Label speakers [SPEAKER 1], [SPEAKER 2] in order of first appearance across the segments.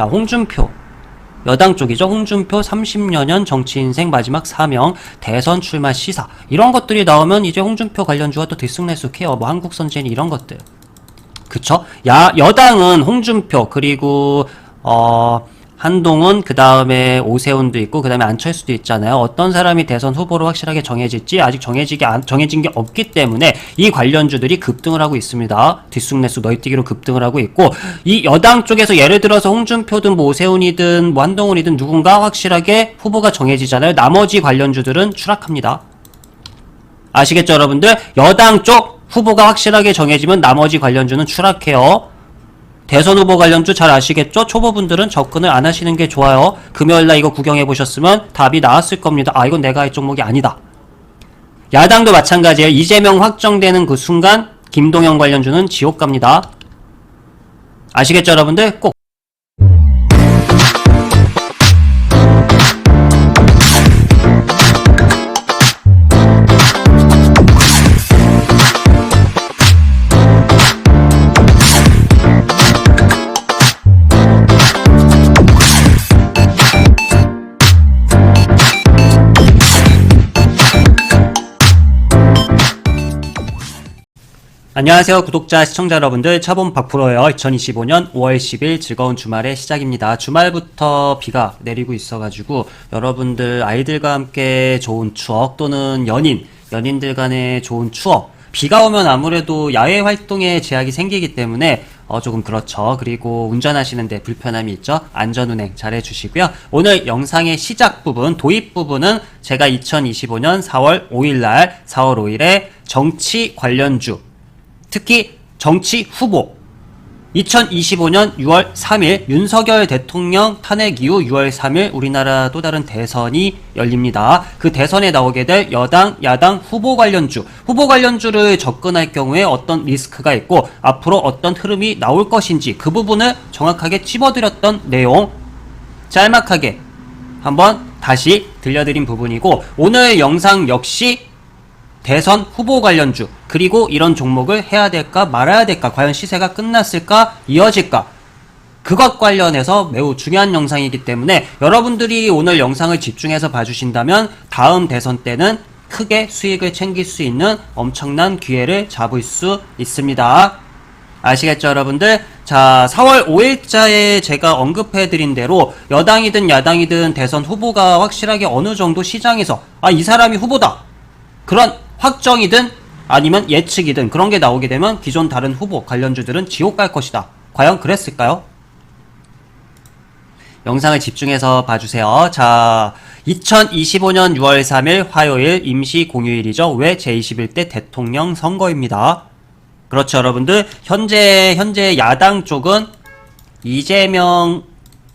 [SPEAKER 1] 자, 홍준표. 여당 쪽이죠. 홍준표 30여 년 정치 인생 마지막 사명, 대선 출마 시사. 이런 것들이 나오면 이제 홍준표 관련주가 또 들쑥날쑥해요. 뭐 한국 선진이 이런 것들. 그쵸? 야, 여당은 홍준표, 그리고, 어, 한동훈, 그 다음에 오세훈도 있고, 그 다음에 안철수도 있잖아요. 어떤 사람이 대선 후보로 확실하게 정해질지 아직 정해지게, 안- 정해진 게 없기 때문에 이 관련주들이 급등을 하고 있습니다. 뒷쑥내쑥 너희뛰기로 급등을 하고 있고, 이 여당 쪽에서 예를 들어서 홍준표든 뭐 오세훈이든 뭐 한동훈이든 누군가 확실하게 후보가 정해지잖아요. 나머지 관련주들은 추락합니다. 아시겠죠, 여러분들? 여당 쪽 후보가 확실하게 정해지면 나머지 관련주는 추락해요. 대선 후보 관련주 잘 아시겠죠? 초보분들은 접근을 안 하시는 게 좋아요. 금요일날 이거 구경해 보셨으면 답이 나왔을 겁니다. 아, 이건 내가 할 종목이 아니다. 야당도 마찬가지예요. 이재명 확정되는 그 순간 김동연 관련주는 지옥 갑니다. 아시겠죠, 여러분들? 꼭 안녕하세요 구독자 시청자 여러분들 차범 박프로예요 2025년 5월 10일 즐거운 주말의 시작입니다 주말부터 비가 내리고 있어가지고 여러분들 아이들과 함께 좋은 추억 또는 연인 연인들 간의 좋은 추억 비가 오면 아무래도 야외 활동에 제약이 생기기 때문에 어 조금 그렇죠. 그리고 운전하시는데 불편함이 있죠. 안전운행 잘 해주시고요. 오늘 영상의 시작 부분, 도입 부분은 제가 2025년 4월 5일날 4월 5일에 정치 관련주 특히 정치 후보. 2025년 6월 3일 윤석열 대통령 탄핵 이후 6월 3일 우리나라 또 다른 대선이 열립니다. 그 대선에 나오게 될 여당, 야당 후보 관련주, 후보 관련주를 접근할 경우에 어떤 리스크가 있고 앞으로 어떤 흐름이 나올 것인지 그 부분을 정확하게 찝어드렸던 내용. 짤막하게 한번 다시 들려드린 부분이고 오늘 영상 역시 대선 후보 관련주 그리고 이런 종목을 해야 될까 말아야 될까 과연 시세가 끝났을까 이어질까 그것 관련해서 매우 중요한 영상이기 때문에 여러분들이 오늘 영상을 집중해서 봐주신다면 다음 대선 때는 크게 수익을 챙길 수 있는 엄청난 기회를 잡을 수 있습니다. 아시겠죠, 여러분들? 자, 4월 5일자에 제가 언급해드린 대로 여당이든 야당이든 대선 후보가 확실하게 어느 정도 시장에서 아, 이 사람이 후보다! 그런 확정이든 아니면 예측이든 그런 게 나오게 되면 기존 다른 후보 관련주들은 지옥 갈 것이다. 과연 그랬을까요? 영상을 집중해서 봐주세요. 자, 2025년 6월 3일 화요일 임시 공휴일이죠. 왜 제21대 대통령 선거입니다. 그렇죠, 여러분들. 현재, 현재 야당 쪽은 이재명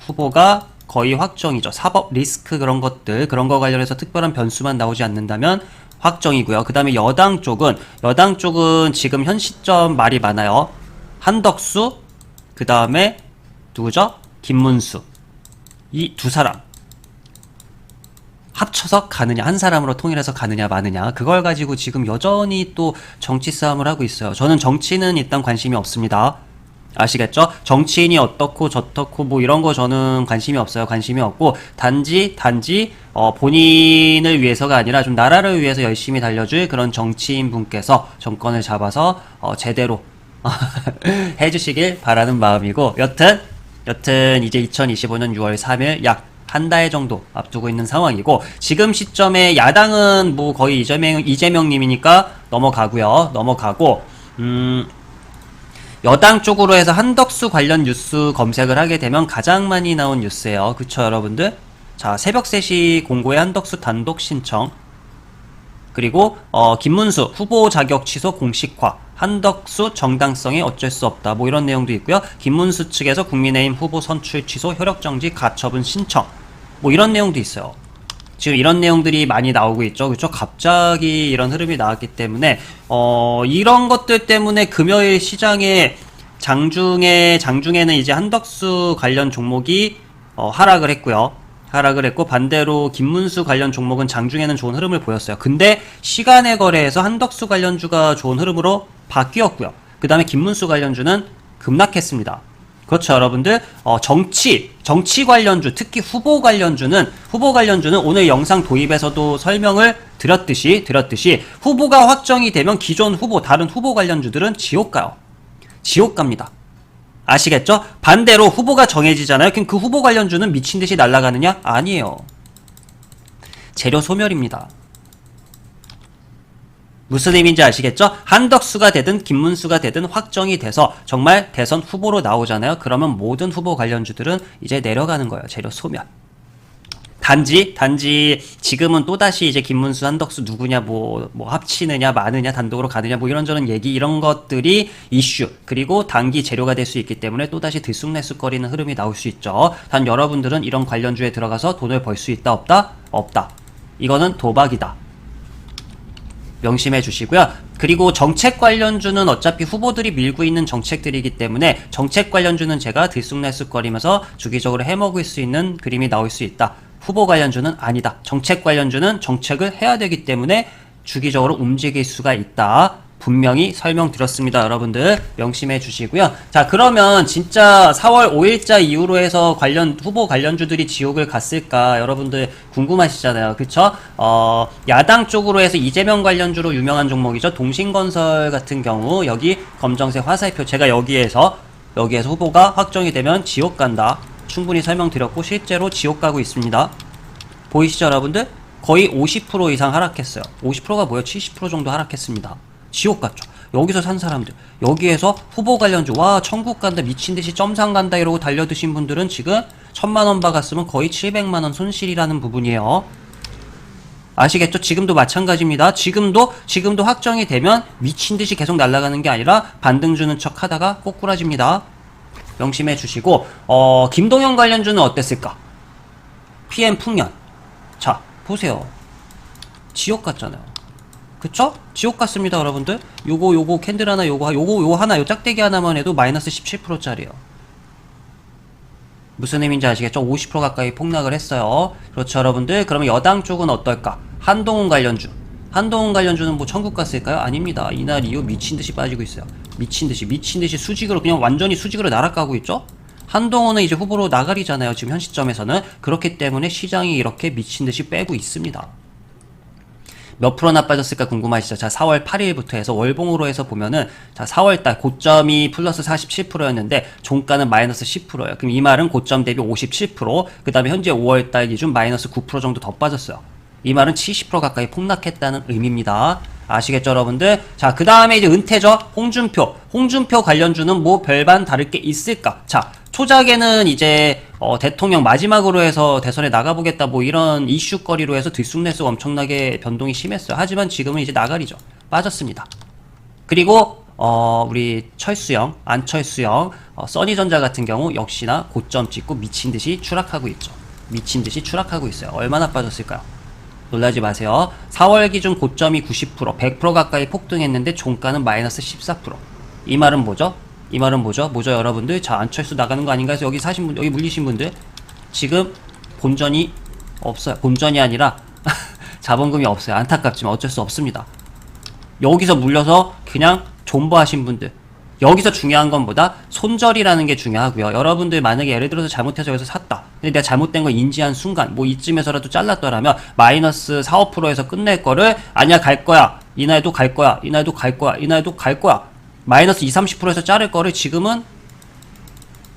[SPEAKER 1] 후보가 거의 확정이죠. 사법 리스크 그런 것들, 그런 거 관련해서 특별한 변수만 나오지 않는다면 확정이고요. 그 다음에 여당 쪽은, 여당 쪽은 지금 현 시점 말이 많아요. 한덕수, 그 다음에 누구죠? 김문수. 이 두 사람. 합쳐서 가느냐, 한 사람으로 통일해서 가느냐, 마느냐. 그걸 가지고 지금 여전히 또 정치 싸움을 하고 있어요. 저는 정치는 일단 관심이 없습니다. 아시겠죠? 정치인이 어떻고 저떻고 뭐 이런 거 저는 관심이 없어요. 관심이 없고 단지 단지 어 본인을 위해서가 아니라 좀 나라를 위해서 열심히 달려줄 그런 정치인 분께서 정권을 잡아서 어 제대로 해주시길 바라는 마음이고 여튼 여튼 이제 2025년 6월 3일 약 한 달 정도 앞두고 있는 상황이고 지금 시점에 야당은 뭐 거의 이재명 이재명님이니까 넘어가고요 넘어가고 음 여당 쪽으로 해서 한덕수 관련 뉴스 검색을 하게 되면 가장 많이 나온 뉴스예요. 그쵸, 여러분들? 자, 새벽 3시 공고의 한덕수 단독 신청. 그리고, 어, 김문수 후보 자격 취소 공식화. 한덕수 정당성에 어쩔 수 없다. 뭐 이런 내용도 있고요. 김문수 측에서 국민의힘 후보 선출 취소 효력 정지 가처분 신청. 뭐 이런 내용도 있어요. 지금 이런 내용들이 많이 나오고 있죠. 그렇죠? 갑자기 이런 흐름이 나왔기 때문에 어 이런 것들 때문에 금요일 시장에 장중에 장중에는 이제 한덕수 관련 종목이 어 하락을 했고요. 하락을 했고 반대로 김문수 관련 종목은 장중에는 좋은 흐름을 보였어요. 근데 시간의 거래에서 한덕수 관련주가 좋은 흐름으로 바뀌었고요. 그 다음에 김문수 관련주는 급락했습니다. 그렇죠, 여러분들. 어, 정치, 정치 관련주, 특히 후보 관련주는, 후보 관련주는 오늘 영상 도입에서도 설명을 드렸듯이, 드렸듯이, 후보가 확정이 되면 기존 후보, 다른 후보 관련주들은 지옥 가요. 지옥 갑니다. 아시겠죠? 반대로 후보가 정해지잖아요. 그럼 그 후보 관련주는 미친 듯이 날아가느냐? 아니에요. 재료 소멸입니다. 무슨 의미인지 아시겠죠? 한덕수가 되든 김문수가 되든 확정이 돼서 정말 대선 후보로 나오잖아요. 그러면 모든 후보 관련주들은 이제 내려가는 거예요. 재료 소멸. 단지 단지 지금은 또 다시 이제 김문수 한덕수 누구냐 뭐뭐 합치느냐 마느냐 단독으로 가느냐 뭐 이런저런 얘기 이런 것들이 이슈 그리고 단기 재료가 될 수 있기 때문에 또 다시 들쑥날쑥거리는 흐름이 나올 수 있죠. 단 여러분들은 이런 관련주에 들어가서 돈을 벌 수 있다 없다 없다. 이거는 도박이다. 명심해 주시고요. 그리고 정책 관련주는 어차피 후보들이 밀고 있는 정책들이기 때문에 정책 관련주는 제가 들쑥날쑥거리면서 주기적으로 해먹을 수 있는 그림이 나올 수 있다. 후보 관련주는 아니다. 정책 관련주는 정책을 해야 되기 때문에 주기적으로 움직일 수가 있다. 분명히 설명드렸습니다. 여러분들 명심해 주시고요. 자, 그러면 진짜 4월 5일자 이후로 해서 관련 후보 관련주들이 지옥을 갔을까 여러분들 궁금하시잖아요. 그쵸? 어, 야당 쪽으로 해서 이재명 관련주로 유명한 종목이죠. 동신건설 같은 경우 여기 검정색 화살표 제가 여기에서 여기에서 후보가 확정이 되면 지옥 간다. 충분히 설명드렸고 실제로 지옥 가고 있습니다. 보이시죠, 여러분들? 거의 50% 이상 하락했어요. 50%가 뭐예요? 70% 정도 하락했습니다. 지옥 같죠. 여기서 산 사람들, 여기에서 후보 관련주, 와, 천국 간다, 미친 듯이 점상 간다 이러고 달려드신 분들은 지금 천만 원 박았으면 거의 700만 원 손실이라는 부분이에요. 아시겠죠? 지금도 마찬가지입니다. 지금도 지금도 확정이 되면 미친 듯이 계속 날아가는 게 아니라 반등 주는 척 하다가 꼬꾸라집니다. 명심해 주시고 어, 김동현 관련주는 어땠을까? PM 풍년. 자, 보세요. 지옥 같잖아요. 그쵸? 지옥 같습니다, 여러분들. 요거 요거 캔들 하나 요거 요거 요 하나 요 짝대기 하나만 해도 마이너스 17%짜리요. 무슨 의미인지 아시겠죠? 50% 가까이 폭락을 했어요. 그렇죠, 여러분들. 그러면 여당 쪽은 어떨까? 한동훈 관련주. 한동훈 관련주는 뭐 천국 갔을까요? 아닙니다. 이날 이후 미친 듯이 빠지고 있어요. 미친 듯이, 미친 듯이 수직으로, 그냥 완전히 수직으로 날아가고 있죠? 한동훈은 이제 후보로 나가리잖아요. 지금 현 시점에서는. 그렇기 때문에 시장이 이렇게 미친 듯이 빼고 있습니다. 몇 프로나 빠졌을까 궁금하시죠? 자, 4월 8일부터 해서 월봉으로 해서 보면은 자, 4월 달 고점이 플러스 47%였는데 종가는 마이너스 10%예요. 그럼 이 말은 고점 대비 57%, 그 다음에 현재 5월 달 기준 마이너스 9% 정도 더 빠졌어요. 이 말은 70% 가까이 폭락했다는 의미입니다. 아시겠죠, 여러분들? 자, 그 다음에 이제 은퇴죠? 홍준표. 홍준표 관련주는 뭐 별반 다를 게 있을까? 자, 초작에는 이제 어, 대통령 마지막으로 해서 대선에 나가보겠다 뭐 이런 이슈거리로 해서 들쑥날쑥 엄청나게 변동이 심했어요. 하지만 지금은 이제 나가리죠. 빠졌습니다. 그리고 어, 우리 철수형, 안철수형, 어, 써니전자 같은 경우 역시나 고점 찍고 미친 듯이 추락하고 있죠. 미친 듯이 추락하고 있어요. 얼마나 빠졌을까요? 놀라지 마세요. 4월 기준 고점이 90%, 100% 가까이 폭등했는데 종가는 마이너스 14%. 이 말은 뭐죠? 이 말은 뭐죠? 뭐죠, 여러분들? 자, 안철수 나가는 거 아닌가 해서 여기 사신 분, 여기 물리신 분들 지금 본전이 없어요. 본전이 아니라 자본금이 없어요. 안타깝지만 어쩔 수 없습니다. 여기서 물려서 그냥 존버하신 분들. 여기서 중요한 건 뭐다? 손절이라는 게 중요하고요. 여러분들 만약에 예를 들어서 잘못해서 여기서 샀다. 근데 내가 잘못된 거 인지한 순간, 뭐 이쯤에서라도 잘랐더라면 마이너스 4, 5%에서 끝낼 거를 아니야 갈 거야. 이날도 갈 거야. 이날도 갈 거야. 이날도 갈 거야. 마이너스 2, 30%에서 자를 거를 지금은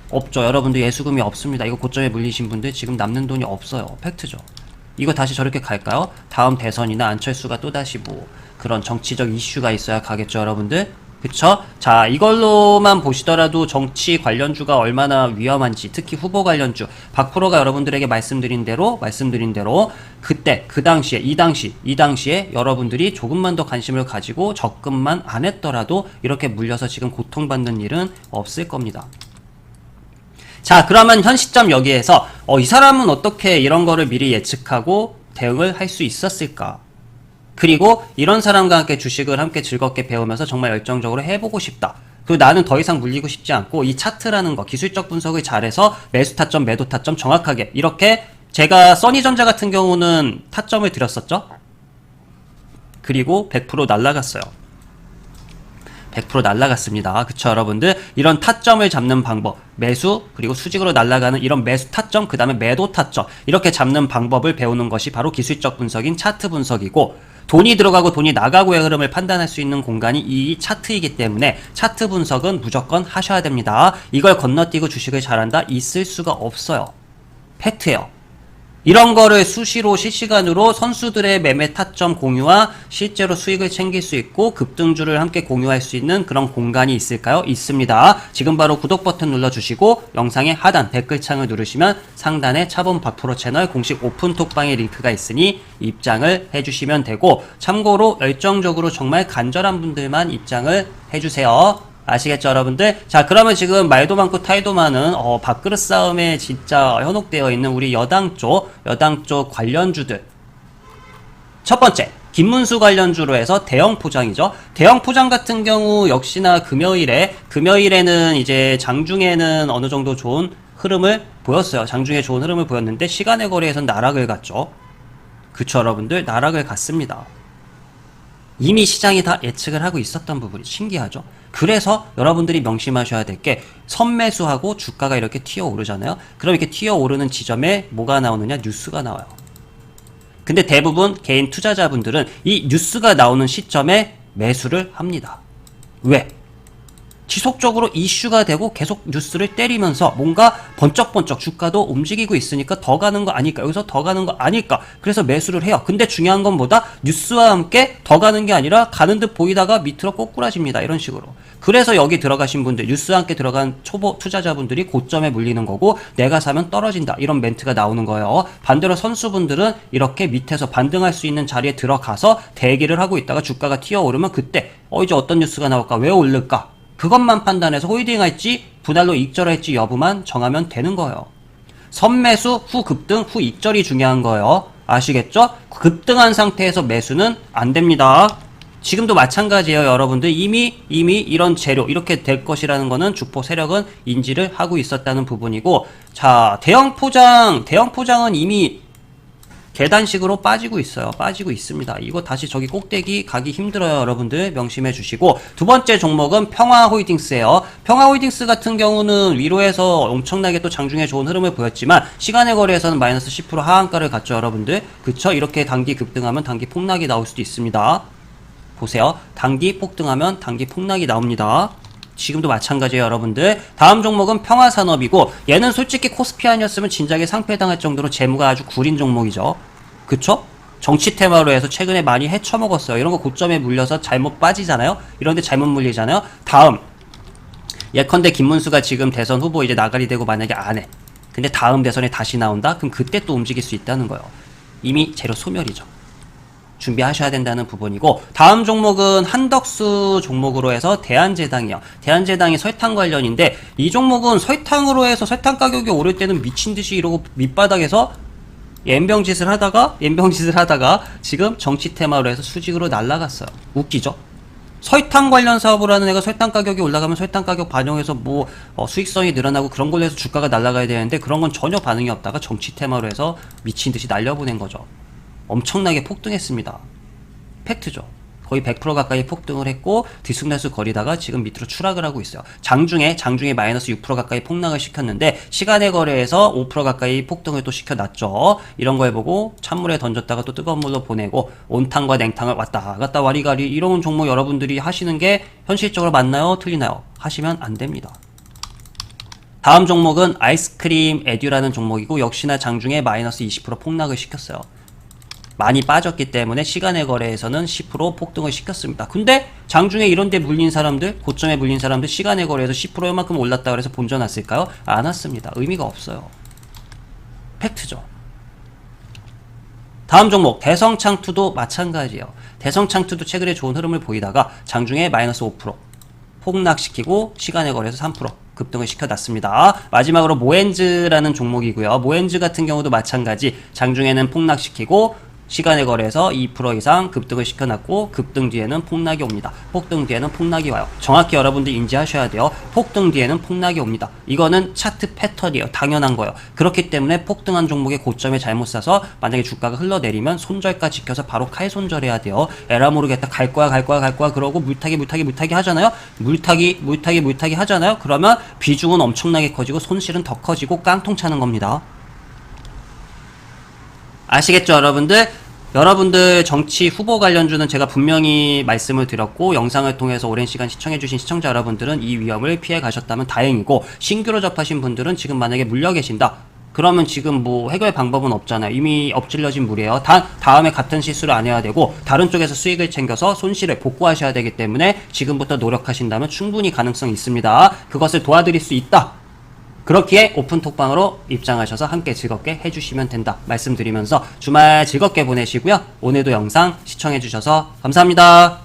[SPEAKER 1] 없죠. 여러분들 예수금이 없습니다. 이거 고점에 물리신 분들 지금 남는 돈이 없어요. 팩트죠. 이거 다시 저렇게 갈까요? 다음 대선이나 안철수가 또다시 뭐 그런 정치적 이슈가 있어야 가겠죠, 여러분들? 그쵸? 자, 이걸로만 보시더라도 정치 관련주가 얼마나 위험한지, 특히 후보 관련주, 박프로가 여러분들에게 말씀드린 대로, 말씀드린 대로, 그때, 그 당시에, 이 당시, 이 당시에 여러분들이 조금만 더 관심을 가지고 접근만 안 했더라도 이렇게 물려서 지금 고통받는 일은 없을 겁니다. 자, 그러면 현 시점 여기에서 어, 이 사람은 어떻게 이런 거를 미리 예측하고 대응을 할 수 있었을까? 그리고 이런 사람과 함께 주식을 함께 즐겁게 배우면서 정말 열정적으로 해보고 싶다. 그리고 나는 더 이상 물리고 싶지 않고 이 차트라는 거 기술적 분석을 잘해서 매수 타점, 매도 타점 정확하게 이렇게 제가 써니전자 같은 경우는 타점을 드렸었죠. 그리고 100% 날라갔어요. 100% 날라갔습니다. 그쵸 여러분들? 이런 타점을 잡는 방법 매수 그리고 수직으로 날아가는 이런 매수 타점 그 다음에 매도 타점 이렇게 잡는 방법을 배우는 것이 바로 기술적 분석인 차트 분석이고 돈이 들어가고 돈이 나가고의 흐름을 판단할 수 있는 공간이 이 차트이기 때문에 차트 분석은 무조건 하셔야 됩니다. 이걸 건너뛰고 주식을 잘한다? 있을 수가 없어요. 팩트예요. 이런 거를 수시로 실시간으로 선수들의 매매 타점 공유와 실제로 수익을 챙길 수 있고 급등주를 함께 공유할 수 있는 그런 공간이 있을까요? 있습니다. 지금 바로 구독 버튼 눌러주시고 영상의 하단 댓글창을 누르시면 상단에 차범 박프로 채널 공식 오픈 톡방의 링크가 있으니 입장을 해주시면 되고 참고로 열정적으로 정말 간절한 분들만 입장을 해주세요. 아시겠죠, 여러분들? 자, 그러면 지금 말도 많고 타이도 많은 어, 밥그릇 싸움에 진짜 현혹되어 있는 우리 여당 쪽, 여당 쪽 관련주들. 첫 번째, 김문수 관련주로 해서 대형 포장이죠. 대형 포장 같은 경우 역시나 금요일에, 금요일에는 이제 장중에는 어느 정도 좋은 흐름을 보였어요. 장중에 좋은 흐름을 보였는데 시간의 거래에선 나락을 갔죠. 그쵸, 여러분들? 나락을 갔습니다. 이미 시장이 다 예측을 하고 있었던 부분이 신기하죠. 그래서 여러분들이 명심하셔야 될 게 선매수하고 주가가 이렇게 튀어 오르잖아요. 그럼 이렇게 튀어 오르는 지점에 뭐가 나오느냐? 뉴스가 나와요. 근데 대부분 개인 투자자분들은 이 뉴스가 나오는 시점에 매수를 합니다. 왜? 지속적으로 이슈가 되고 계속 뉴스를 때리면서 뭔가 번쩍번쩍 주가도 움직이고 있으니까 더 가는 거 아닐까? 여기서 더 가는 거 아닐까? 그래서 매수를 해요. 근데 중요한 건 뭐다? 뉴스와 함께 더 가는 게 아니라 가는 듯 보이다가 밑으로 꼬꾸라집니다. 이런 식으로. 그래서 여기 들어가신 분들, 뉴스와 함께 들어간 초보 투자자분들이 고점에 물리는 거고 내가 사면 떨어진다. 이런 멘트가 나오는 거예요. 반대로 선수분들은 이렇게 밑에서 반등할 수 있는 자리에 들어가서 대기를 하고 있다가 주가가 튀어오르면 그때 어 이제 어떤 뉴스가 나올까? 왜 오를까? 그것만 판단해서 홀딩할지 분할로 익절할지 여부만 정하면 되는 거예요. 선매수 후 급등 후 익절이 중요한 거예요. 아시겠죠? 급등한 상태에서 매수는 안 됩니다. 지금도 마찬가지예요, 여러분들. 이미 이미 이런 재료 이렇게 될 것이라는 거는 주포 세력은 인지를 하고 있었다는 부분이고 자, 대형 포장, 대형 포장은 이미 계단식으로 빠지고 있어요. 빠지고 있습니다. 이거 다시 저기 꼭대기 가기 힘들어요. 여러분들 명심해 주시고 두 번째 종목은 평화홀딩스예요. 평화홀딩스 같은 경우는 위로해서 엄청나게 또 장중에 좋은 흐름을 보였지만 시간의 거래에서는 마이너스 10% 하한가를 갔죠. 여러분들. 그쵸? 이렇게 단기 급등하면 단기 폭락이 나올 수도 있습니다. 보세요. 단기 폭등하면 단기 폭락이 나옵니다. 지금도 마찬가지예요, 여러분들. 다음 종목은 평화산업이고 얘는 솔직히 코스피 아니었으면 진작에 상패당할 정도로 재무가 아주 구린 종목이죠. 그쵸? 정치 테마로 해서 최근에 많이 헤쳐먹었어요. 이런 거 고점에 물려서 잘못 빠지잖아요. 이런데 잘못 물리잖아요. 다음 예컨대 김문수가 지금 대선 후보 이제 나가리 되고 만약에 안 해. 근데 다음 대선에 다시 나온다? 그럼 그때 또 움직일 수 있다는 거예요. 이미 재료 소멸이죠. 준비하셔야 된다는 부분이고 다음 종목은 한덕수 종목으로 해서 대한제당이요. 대한제당이 설탕 관련인데 이 종목은 설탕으로 해서 설탕 가격이 오를 때는 미친 듯이 이러고 밑바닥에서 옌병짓을 하다가 옌병짓을 하다가 지금 정치 테마로 해서 수직으로 날아갔어요. 웃기죠? 설탕 관련 사업을 하는 애가 설탕 가격이 올라가면 설탕 가격 반영해서 뭐 어, 수익성이 늘어나고 그런 걸로 해서 주가가 날아가야 되는데 그런 건 전혀 반응이 없다가 정치 테마로 해서 미친 듯이 날려보낸 거죠. 엄청나게 폭등했습니다. 팩트죠. 거의 100% 가까이 폭등을 했고 뒤숭날쑥 거리다가 지금 밑으로 추락을 하고 있어요. 장중에 장중에 마이너스 6% 가까이 폭락을 시켰는데 시간의 거래에서 5% 가까이 폭등을 또 시켜놨죠. 이런 거 해보고 찬물에 던졌다가 또 뜨거운 물로 보내고 온탕과 냉탕을 왔다 갔다 와리가리 이런 종목 여러분들이 하시는 게 현실적으로 맞나요? 틀리나요? 하시면 안 됩니다. 다음 종목은 아이스크림 에듀라는 종목이고 역시나 장중에 마이너스 20% 폭락을 시켰어요. 많이 빠졌기 때문에 시간의 거래에서는 10% 폭등을 시켰습니다. 근데 장중에 이런 데 물린 사람들, 고점에 물린 사람들 시간의 거래에서 10% 요만큼 올랐다 그래서 본전 왔을까요? 안 왔습니다. 의미가 없어요. 팩트죠. 다음 종목 대성창투도 마찬가지예요. 대성창투도 최근에 좋은 흐름을 보이다가 장중에 마이너스 5% 폭락시키고 시간의 거래에서 3% 급등을 시켜놨습니다. 마지막으로 모엔즈라는 종목이고요. 모엔즈 같은 경우도 마찬가지 장중에는 폭락시키고 시간에 걸해서 2% 이상 급등을 시켜놨고 급등 뒤에는 폭락이 옵니다. 폭등 뒤에는 폭락이 와요. 정확히 여러분들 인지하셔야 돼요. 폭등 뒤에는 폭락이 옵니다. 이거는 차트 패턴이에요. 당연한 거예요. 그렇기 때문에 폭등한 종목의 고점에 잘못 사서 만약에 주가가 흘러내리면 손절가 지켜서 바로 칼 손절해야 돼요. 에라 모르겠다 갈 거야 갈 거야 갈 거야 그러고 물타기 물타기 물타기 하잖아요. 물타기 물타기 물타기 하잖아요. 그러면 비중은 엄청나게 커지고 손실은 더 커지고 깡통 차는 겁니다. 아시겠죠, 여러분들? 여러분들 정치 후보 관련주는 제가 분명히 말씀을 드렸고 영상을 통해서 오랜 시간 시청해주신 시청자 여러분들은 이 위험을 피해 가셨다면 다행이고 신규로 접하신 분들은 지금 만약에 물려 계신다. 그러면 지금 뭐 해결 방법은 없잖아요. 이미 엎질러진 물이에요. 다, 다음에 같은 실수를 안 해야 되고 다른 쪽에서 수익을 챙겨서 손실을 복구하셔야 되기 때문에 지금부터 노력하신다면 충분히 가능성이 있습니다. 그것을 도와드릴 수 있다. 그렇기에 오픈톡방으로 입장하셔서 함께 즐겁게 해주시면 된다 말씀드리면서 주말 즐겁게 보내시고요. 오늘도 영상 시청해주셔서 감사합니다.